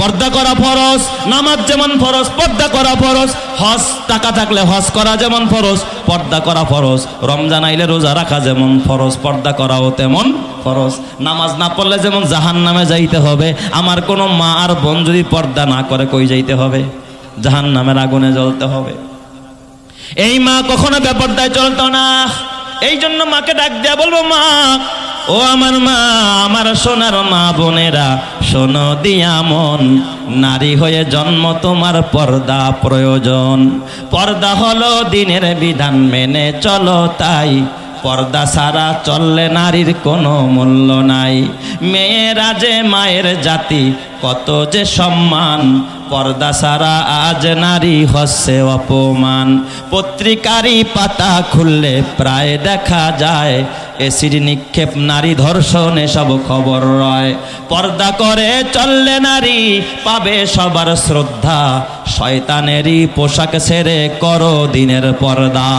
পর্দা করা ফরজ, নামাজ যেমন ফরজ, পর্দা করা ফরজ। হজ, টাকা থাকলে হজ করা যেমন ফরজ, পর্দা করা ফরজ। রমজান আইলে রোজা রাখা যেমন ফরজ, পর্দা করাও তেমন ফরজ। নামাজ না পড়লে যেমন জাহান নামে যাইতে হবে। আমার কোনো মা আর বোন যদি পর্দা না করে, কই যাইতে হবে? জাহান নামের আগুনে জ্বলতে হবে। এই মা কখনো বেপর্দায় চলতো না। এই জন্য মাকে ডাক দেয়া বলব, মা ও আমার মা, আমার সোনার মা বোনেরা, শোনো দিয়া মন। নারী হয়ে জন্ম তোমার পর্দা প্রয়োজন। পর্দা হলো দিনের বিধান, মেনে চলো তাই। পর্দা ছাড়া চললে নারীর কোনো মূল্য নাই। মেয়েরা যে মায়ের জাতি, কত যে সম্মান। পর্দা ছাড়া আজ নারী হচ্ছে অপমান। পত্রিকারই পাতা খুললে প্রায় দেখা যায় এসিড নিক্ষেপ নারী ধর্ষণ এসব খবর রয়। পর্দা করে চললে নারী পাবে সবার শ্রদ্ধা, শয়তানেরই পোশাক ছেড়ে করো দিনের পর্দা।